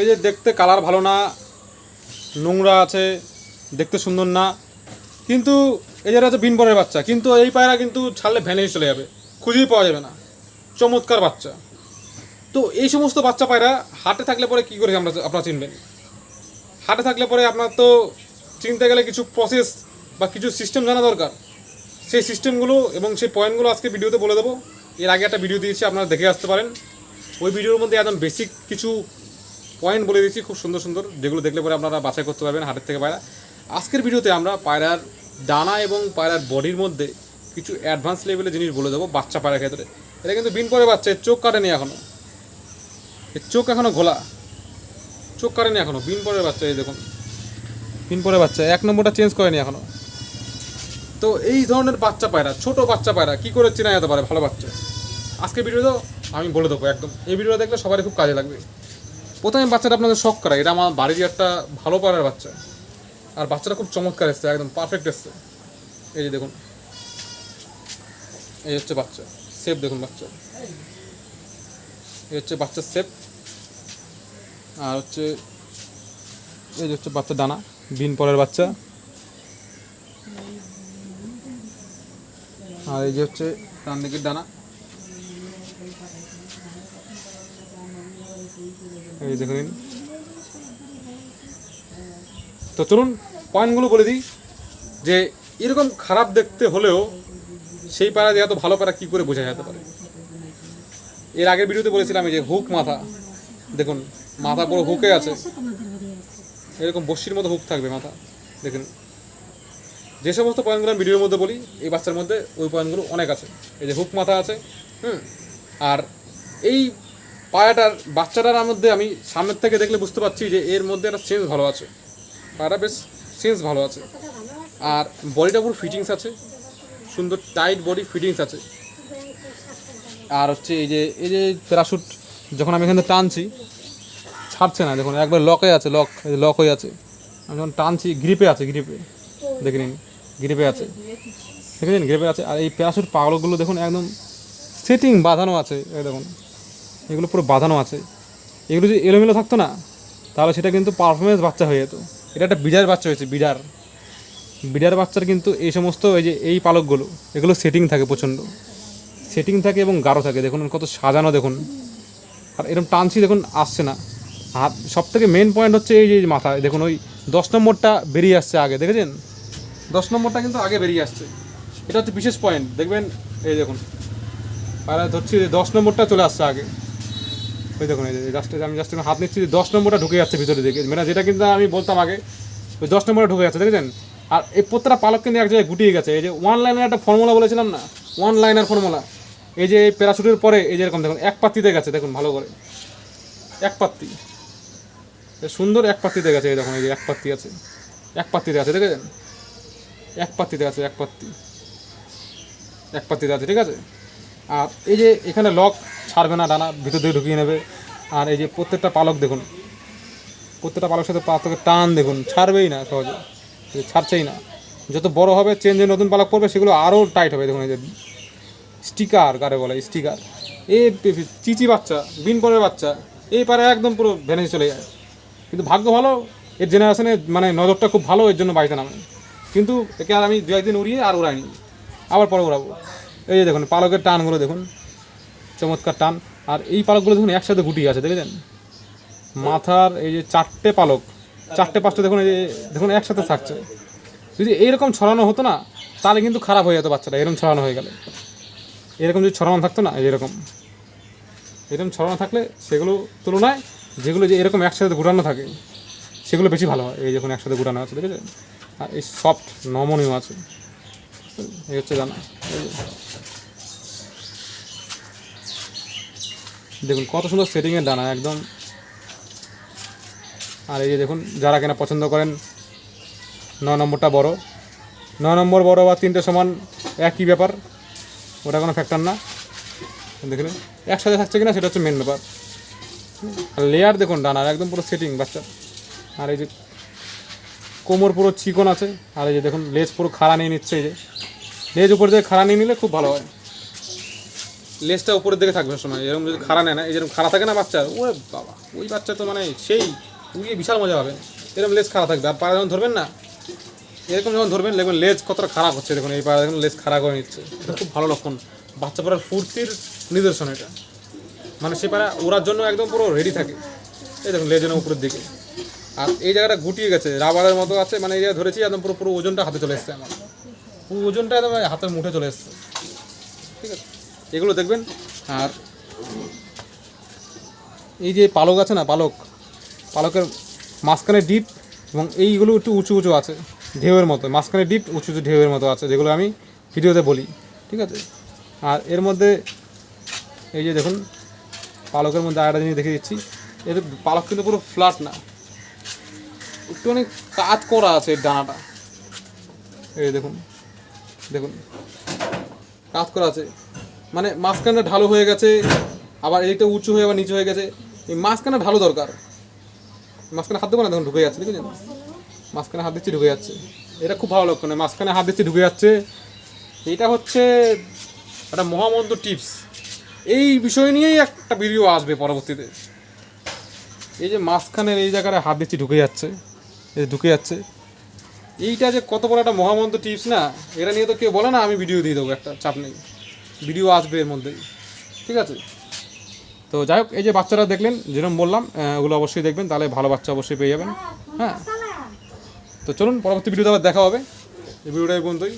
এই যে দেখতে কালার ভালো না, নোংরা আছে, দেখতে সুন্দর না। কিন্তু এই যে আছে বিনবরের বাচ্চা, কিন্তু এই পায়রা কিন্তু ছাড়লে ভ্যানেই চলে যাবে, খুঁজেই পাওয়া যাবে না। চমৎকার বাচ্চা। তো এই সমস্ত বাচ্চা পায়রা হাটে থাকলে পরে কী করে আমরা, আপনারা চিনবেন? হাটে থাকলে পরে আপনার তো চিনতে গেলে কিছু প্রসেস বা কিছু সিস্টেম জানা দরকার। সেই সিস্টেমগুলো এবং সেই পয়েন্টগুলো আজকে ভিডিওতে বলে দেবো। এর আগে একটা ভিডিও দিয়েছি, আপনারা দেখে আসতে পারেন। ওই ভিডিওর মধ্যে একদম বেসিক কিছু পয়েন্ট বলে দিয়েছি, খুব সুন্দর সুন্দর, যেগুলো দেখলে পরে আপনারা বাছাই করতে পারবেন হাটের থেকে পায়রা। আজকের ভিডিওতে আমরা পায়রার ডানা এবং পায়রার বডির মধ্যে কিছু অ্যাডভান্স লেভেলের জিনিস বলে দেবো, বাচ্চা পায়রার ক্ষেত্রে। এটা কিন্তু বিন পরে বাচ্চা চোখ কাটেনি এখনও এর চোখ এখনও ঘোলা। চোখ কাটেনি এখনও বিন পরের বাচ্চা, এই দেখুন। বিন পরে বাচ্চা, এক নম্বরটা চেঞ্জ করেনি এখনও তো এই ধরনের বাচ্চা পায়রা, ছোট বাচ্চা পায়রা, কি করে চেনা যেতে পারে ভালো বাচ্চা? আজকে ভিডিও তো আমি বলে দেবো একদম। এই ভিডিওটা দেখলে সবারই খুব কাজে লাগবে। প্রথমে বাচ্চাটা আপনাদের শখ করা এটা আমার বাড়ির একটা ভালো পাড়ার বাচ্চা। আর বাচ্চাটা খুব চমৎকার এসছে, একদম পারফেক্ট এসছে। এই যে দেখুন। এই হচ্ছে বাচ্চা সেফ দেখুন বাচ্চা। এই হচ্ছে বাচ্চার সেফ আর হচ্ছে, এই হচ্ছে বাচ্চা ডানা, বিন পরের বাচ্চা। আর এই যে হচ্ছে ডান দিকের ডানা। তো চলুন পয়েন্টগুলো বলে দিই। যে এরকম খারাপ দেখতে হলেও সেই পাড়া যে এত ভালো পাড়া কী করে বোঝা যেতে পারে? এর আগের ভিডিওতে বলেছিলাম এই যে হুক মাথা। দেখুন, মাথা পুরো হুকে আছে। এরকম বস্যির মতো হুক থাকবে মাথা। দেখুন, যে সমস্ত পয়েন্টগুলো আমি ভিডিওর মধ্যে বলি, এই বাচ্চার মধ্যে ওই পয়েন্টগুলো অনেক আছে। এই যে হুক মাথা আছে, হুম, আর এই পায়াটার, বাচ্চাটার মধ্যে আমি সামনের থেকে দেখলে বুঝতে পারছি যে এর মধ্যে একটা সেন্স ভালো আছে। পায়াটা বেশ সেন্স ভালো আছে। আর বডিটা পুরো ফিটিংস আছে। সুন্দর টাইট বডি ফিটিংস আছে। আর হচ্ছে এই যে এই যে প্যারাশুট যখন আমি এখানে টানছি, ছাড়ছে না, দেখুন, একবার লকে আছে লক লক হয়ে আছে। আমি যখন টানছি গ্রিপে আছে গ্রিপে দেখে নিন গ্রিপে আছে। দেখেছেন গ্রিপে আছে। আর এই প্যারাশুট পাগলগুলো দেখুন, একদম সেটিং বাঁধানো আছে দেখুন। এগুলো পুরো বাঁধানো আছে। এগুলো যদি এলোমেলো থাকতো না, তাহলে সেটা কিন্তু পারফরমেন্স বাচ্চা হয়ে যেত। এটা একটা বিডার বাচ্চা হয়েছে, বিডার। বিডার বাচ্চার কিন্তু এই সমস্ত এই যে এই পালকগুলো, এগুলো সেটিং থাকে প্রচণ্ড। সেটিং থাকে এবং গাঢ় থাকে। দেখুন, কত সাজানো দেখুন। আর এরকম টানছি দেখুন, আসছে না। হাত সব থেকে মেন পয়েন্ট হচ্ছে এই যে মাথায়। দেখুন, ওই দশ নম্বরটা বেরিয়ে আসছে আগে, দেখেছেন? দশ নম্বরটা কিন্তু আগে বেরিয়ে আসছে। এটা হচ্ছে বিশেষ পয়েন্ট দেখবেন, এই দেখুন। আর ধরছি দশ নম্বরটা চলে আসছে আগে। ওই দেখুন জাস্ট আমি জাস্ট হাত নিচ্ছি যে দশ নম্বরটা ঢুকে যাচ্ছে ভিতরে দিকে। মানে যেটা কিন্তু আমি বলতাম আগে, ওই দশ নম্বরে ঢুকে যাচ্ছে, দেখেছেন? আর এই প্রত্যেকটা পালক কিন্তু এক জায়গায় গুটিয়ে গেছে। এই যে ওয়ান লাইনের একটা ফর্মুলা বলেছিলাম না? ওয়ান লাইনার ফর্মুলা এই যে প্যারাশুটের পরে, এই যে এরকম দেখুন, এক পাত্তিতে গেছে, দেখুন, ভালো করে। এক পাত্তি। সুন্দর এক পাত্তিতে গেছে, এই দেখুন, এই যে এক পাত্তি আছে। এক পাত্তিতে আছে, দেখেছেন? এক পাত্তিতে আছে, এক পাত্তি। এক পাত্তিতে আছে, ঠিক আছে? আর এই যে এখানে লক ছাড়বে না, ডানা ভিতর দিয়ে ঢুকিয়ে নেবে। আর এই যে প্রত্যেকটা পালক দেখুন, প্রত্যেকটা পালকের সাথে পালকের টান দেখুন, ছাড়বেই না সহজে ছাড়ছেই না। যত বড় হবে চেঞ্জে নতুন পালক পড়বে, সেগুলো আরও টাইট হবে। দেখুন এই যে স্টিকার কারে বলে স্টিকার পে- চিচি বাচ্চা, বিন পরের বাচ্চা, এই পারে একদম পুরো ভেনে চলে যায়। কিন্তু ভাগ্য ভালো, এর জেনারেশনে মানে নজরটা খুব ভালো, এর জন্য বাড়িতে নামে। কিন্তু একে আর আমি দু একদিন উড়িয়ে আর উড়াইনি, আবার পরে উড়াবো। এই যে দেখুন, পালকের টানগুলো দেখুন। চমৎকার টান। আর এই পালকগুলো দেখুন, একসাথে গুটিয়ে আছে, দেখেছেন? মাথার এই যে চারটে পালক, চারটে, পাঁচটা দেখুন, এই যে, দেখুন, একসাথে থাকছে। যদি এইরকম ছড়ানো হতো না, তাহলে কিন্তু খারাপ হয়ে যেত বাচ্চাটা, এরকম ছড়ানো হয়ে গেলে। এরকম যদি ছড়ানো থাকতো না এরকম এরকম ছড়ানো থাকলে সেগুলো তুলনায়, যেগুলো যে এরকম একসাথে গুটানো থাকে, সেগুলো বেশি ভালো হয়। এই যখন একসাথে গুটানো আছে, দেখেছেন? আর এই সফট নমনীয় আছে। এই হচ্ছে জানা এই যে। দেখুন, কত সুন্দর সেটিংয়ের ডানা একদম। আর এই যে দেখুন, যারা কেনা পছন্দ করেন, ন নম্বরটা বড়। ন নম্বর বড় বা তিনটে সমান, একই ব্যাপার, ওটা কোনো ফ্যাক্টর না। দেখলেন একসাথে থাকছে কিনা, সেটা হচ্ছে মেন ব্যাপার। আর লেয়ার দেখুন ডানার একদম পুরো সেটিং বাচ্চা। আর এই যে কোমর পুরো চিকন আছে, আর এই যে দেখুন, লেজ পুরো খাড়া নিয়ে নিচ্ছে, এই যে। লেজ উপর দিয়ে খাড়া নিয়ে নিলে খুব ভালো হয়। লেজটা উপরের দিকে থাকবে সময় এরকম যদি খাড়া নেয় না, এই যেরকম খাড়া থাকে না বাচ্চা, ওরে বাবা, ওই বাচ্চা তো মানে সেই উড়িয়ে বিশাল মজা হবে এরকম লেজ খাড়া থাকবে। আর পাড়া যখন ধরবেন না, এরকম যখন ধরবেন, দেখবেন লেজ কতটা খারাপ হচ্ছে দেখুন, এই পাড়া দেখুন, লেজ খারাপ করে নিচ্ছে। এটা খুব ভালো লক্ষণ। বাচ্চা পড়ার ফুর্তির নিদর্শন এটা। মানে সে পাড়া ওড়ার জন্য একদম পুরো রেডি থাকে। এই দেখুন লেজের উপরের দিকে। আর এই জায়গাটা গুটিয়ে গেছে। রাবারের মতো আছে। মানে এই জায়গায় ধরেছি, একদম পুরো পুরো ওজনটা হাতে চলে এসছে আমার। পুরো ওজনটা একদম হাতের মুঠে চলে এসছে। ঠিক আছে? এগুলো দেখবেন? আর এই যে পালক আছে না, পালক, পালকের মাঝখানে ডিপ এবং এইগুলো একটু উঁচু উঁচু আছে, ঢেউয়ের মতো। মাঝখানে ডিপ, উঁচু উঁচু ঢেউয়ের মতো আছে, যেগুলো আমি ভিডিওতে বলি, ঠিক আছে? আর এর মধ্যে এই যে দেখুন, পালকের মধ্যে আরেকটা জিনিস দেখে দিচ্ছি। এর পালক কিন্তু পুরো ফ্ল্যাট না। একটুখানি কাজ করা আছে এর ডানাটা। এই দেখুন দেখুন, কাজ করা আছে। মানে মাঝখানটা ঢালু হয়ে গেছে, আবার এদিকটা উঁচু হয়ে, আবার নিচু হয়ে গেছে। এই মাঝখানে ঢালু দরকার। মাঝখানে হাত দেবো না, দেখুন, ঢুকে যাচ্ছে দেখেছেন মাঝখানে হাত দিচ্ছি, ঢুকে যাচ্ছে। এটা খুব ভালো লক্ষণ মাঝখানে হাত দিচ্ছি, ঢুকে যাচ্ছে। এটা হচ্ছে একটা মহামন্ত্র টিপস। এই বিষয় নিয়েই একটা ভিডিও আসবে পরবর্তীতে। এই যে মাঝখানের এই জায়গায় হাত দিচ্ছি, ঢুকে যাচ্ছে। এই ঢুকে যাচ্ছে। এইটা যে কত বড় একটা মহামন্ত্র টিপস না, এটা নিয়ে তো কেউ বলে না, আমি ভিডিও দিয়ে দেবো, একটা চাপ নেই। ভিডিও আসবে এর মধ্যেই। ঠিক আছে? তো যাই হোক, এই যে বাচ্চারা দেখলেন যেরকম বললাম ওগুলো অবশ্যই দেখবেন, তাহলে ভালো বাচ্চা অবশ্যই পেয়ে যাবেন। হ্যাঁ? তো চলুন, পরবর্তী ভিডিওতে আবার দেখা হবে। এই ভিডিওটাই পর্যন্তই।